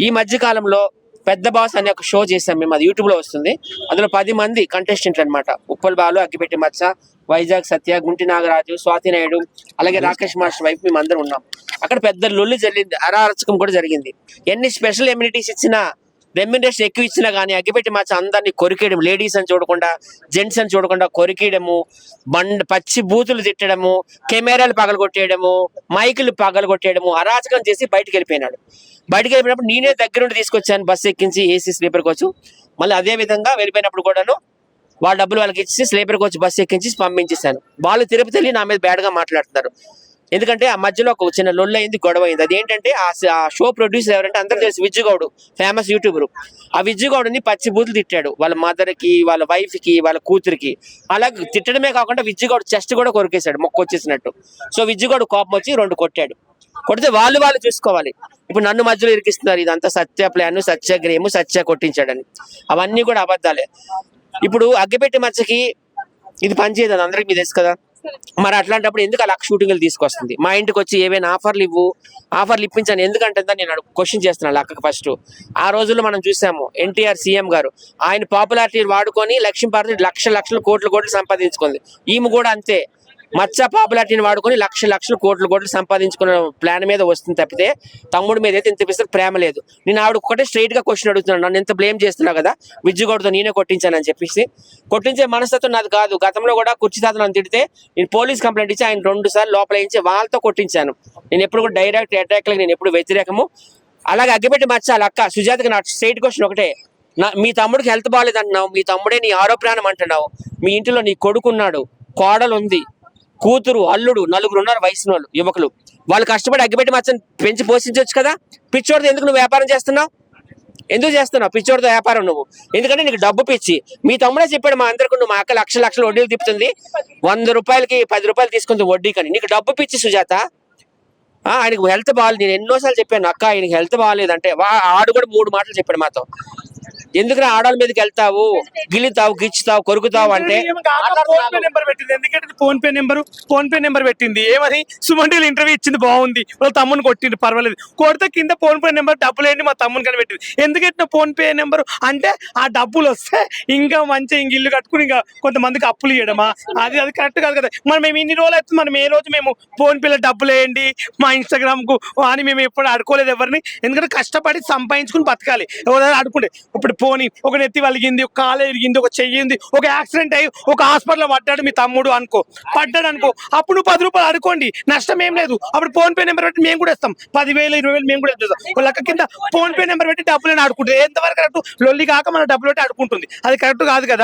ఈ మధ్య కాలంలో పెద్ద బాస్ అనే ఒక షో చేసాం మేము. అది యూట్యూబ్లో వస్తుంది. అందులో పది మంది కంటెస్టెంట్లు అన్నమాట. ఉప్పల్ బాలు అగ్గిపెట్టి మచ్చ వైజాగ్ సత్య గుంటి నాగరాజు స్వాతి నాయుడు అలాగే రాకేష్ మాస్టర్ వైపు మేము అందరం ఉన్నాం. అక్కడ పెద్ద లొల్లి జరిగింది అరారచకం కూడా జరిగింది. ఎన్ని స్పెషల్ ఎమ్యూనిటీస్ ఇచ్చినా రెమ్యునరేషన్ ఎక్కువ ఇచ్చినా కానీ అగ్గిపెట్టి మచ్చ అందరినీ కొరికేయడం లేడీస్ అని చూడకుండా జెంట్స్ అని చూడకుండా కొరికేయడము బండ్ పచ్చి బూతులు తిట్టడము కెమెరాలు పగలగొట్టేయడము మైకులు పగలగొట్టేయడము అరాచకం చేసి బయటికి వెళ్ళిపోయినాడు బయటికి వెళ్ళిపోయినప్పుడు నేనే దగ్గరుండి తీసుకొచ్చాను బస్సు ఎక్కించి ఏసీ స్లీపర్ కోచ్. మళ్ళీ అదే విధంగా వెళ్ళిపోయినప్పుడు కూడాను వాళ్ళ డబ్బులు వాళ్ళకి ఇచ్చి స్లీపర్ కోచ్ బస్సు ఎక్కించి పంపించేశాను. వాళ్ళు తిరుపతి వెళ్ళి నా మీద బ్యాడ్గా మాట్లాడుతున్నారు. ఎందుకంటే ఆ మధ్యలో ఒక చిన్న లొల్లు అయింది గొడవ అయింది. అదేంటంటే ఆ షో ప్రొడ్యూసర్ ఎవరంటే అందరూ తెలుసు విజ్జుగౌడు ఫేమస్ యూట్యూబర్ ఆ విజ్జుగౌడుని పచ్చి బూతులు తిట్టాడు. వాళ్ళ మదర్కి వాళ్ళ వైఫ్కి వాళ్ళ కూతురికి. అలా తిట్టడమే కాకుండా విజ్జుగౌడు చెస్ట్ కూడా కొరికేశాడు మొక్క వచ్చేసినట్టు. సో విజ్జుగౌడు కోపం వచ్చి రెండు కొట్టాడు. కొడితే వాళ్ళు వాళ్ళు చూసుకోవాలి. ఇప్పుడు నన్ను మధ్యలో ఇరికిస్తున్నారు. ఇదంతా సత్య ప్లాన్ సత్యగ్రహము సత్య కొట్టించాడని. అవన్నీ కూడా అబద్ధాలే. ఇప్పుడు అగ్గిపెట్టి మచ్చకి ఇది పనిచేయదు. అది అందరికి మీ తెలుసు కదా. మరి అట్లాంటప్పుడు ఎందుకు అలా షూటింగ్లు తీసుకొస్తుంది? మా ఇంటికి వచ్చి ఏవైనా ఆఫర్లు ఇవ్వు? ఆఫర్లు ఇప్పించాను ఎందుకంటే నేను క్వశ్చన్ చేస్తున్నాను అక్కకి ఫస్ట్ ఆ రోజుల్లో మనం చూసాము ఎన్టీఆర్ సీఎం గారు ఆయన పాపులారిటీ వాడుకొని లక్ష్యం పార్టీ లక్ష లక్షల కోట్ల కోట్లు సంపాదించుకుంది. ఈమె కూడా అంతే. మచ్చ పాపులారిటీని వాడుకొని లక్ష లక్షలు కోట్లు కోట్లు సంపాదించుకున్న ప్లాన్ మీద వస్తుంది తప్పితే తమ్ముడు మీద అయితే ఇంత పిస్తారు ప్రేమ లేదు. నేను ఆవిడ ఒకటే స్ట్రైట్గా క్వశ్చన్ అడుగుతున్నాను నన్ను ఎంత బ్లేమ్ చేస్తున్నావు కదా? విజ్జుగోడుతో నేనే కొట్టించానని చెప్పేసి. కొట్టించే మనస్తత్వం నాది కాదు. గతంలో కూడా కుర్చీ నన్ను తిడితే నేను పోలీస్ కంప్లైంట్ ఇచ్చి ఆయన రెండు సార్లు లోపల ఇచ్చి వాళ్ళతో కొట్టించాను. నేను ఎప్పుడు కూడా డైరెక్ట్ అటాక్ నేను ఎప్పుడు వ్యతిరేకము. అలాగే అగ్గిపెట్టి మర్చాలి అక్క సుజాతకి నా స్ట్రైట్ క్వశ్చన్ ఒకటే. నా మీ తమ్ముడికి హెల్త్ బాగాలేదు అంటున్నావు మీ తమ్ముడే నీ ఆరోప్రాణం అంటున్నావు. మీ ఇంటిలో నీ కొడుకున్నాడు. కోడలు ఉంది కూతురు అల్లుడు నలుగురు ఉన్నారు వయసు వాళ్ళు యువకులు. వాళ్ళు కష్టపడి అగ్గిపెట్టి మచ్చని పెంచి పోషించవచ్చు కదా? పిచ్చోడితో ఎందుకు నువ్వు వ్యాపారం చేస్తున్నావు? ఎందుకు చేస్తున్నావు? పిచ్చోడితో వ్యాపారం నువ్వు. ఎందుకంటే నీకు డబ్బు పిచ్చి. మీ తమ్ముడే చెప్పాడు మా అందరికి నువ్వు మా అక్క లక్ష లక్షల వడ్డీలు తిప్పుతుంది. వంద రూపాయలకి పది రూపాయలు తీసుకుంది వడ్డీ కానీ. నీకు డబ్బు పిచ్చి సుజాత. ఆయనకు హెల్త్ బాగాలేదు. నేను ఎన్నోసార్లు చెప్పాను అక్క ఆయనకి హెల్త్ బాగాలేదంటే. వా- ఆడు కూడా మూడు మాటలు చెప్పాడు మాతో. ఎందుకు ఆడవాళ్ళ మీదకి వెళ్తావు? గిల్లుతావు గిచ్చుతావు కొరుకుతావు అంటే ఫోన్ పే నెంబర్ పెట్టింది. ఎందుకంటే PhonePe number? PhonePe number పెట్టింది. ఏమని సుమంటిల్ ఇంటర్వ్యూ ఇచ్చింది బాగుంది. వాళ్ళ తమ్ముని కొట్టింది పర్వాలేదు. కొడితే కింద ఫోన్ పే నెంబర్ డబ్బులు ఏంటి మా తమ్ముని కానీ పెట్టింది ఎందుకంటే ఫోన్ పే నెంబర్? అంటే ఆ డబ్బులు వస్తే ఇంకా మంచిగా ఇంక ఇల్లు కట్టుకుని ఇంకా కొంతమందికి అప్పులు ఇవ్వడమా అది అది కరెక్ట్ కాదు కదా. మరి మేము ఇన్ని రోజులు అయితే మనం ఏ రోజు మేము ఫోన్ పేలో డబ్బులు వేయండి? మా ఇన్స్టాగ్రామ్కు అని మేము ఎప్పుడు అడుకోలేదు ఎవరిని. ఎందుకంటే కష్టపడి సంపాదించుకుని బతకాలి. ఎవరైనా అడుకుంటే ఇప్పుడు పోనీ ఒక నెత్తి వలిగింది ఒక కాలు ఎరిగింది ఒక చెయ్యింది ఒక యాక్సిడెంట్ అయ్యి ఒక హాస్పిటల్లో పడ్డాడు మీ తమ్ముడు అనుకో. పడ్డాడు అనుకో. అప్పుడు నువ్వు పది రూపాయలు అడుకోండి నష్టం ఏం లేదు. అప్పుడు ఫోన్ పే నెంబర్ పెట్టి మేము కూడా ఇస్తాం. పదివేలు ఇరవై వేలు మేము కూడా ఇస్తాం ఒక లెక్క కింద ఫోన్ పే నెంబర్ పెట్టి డబ్బులు ఎంతవరకు కరెక్ట్? లొల్లి కాక మన డబ్బులు పెట్టి అడుకుంటుంది అది కరెక్ట్ కాదు కదా.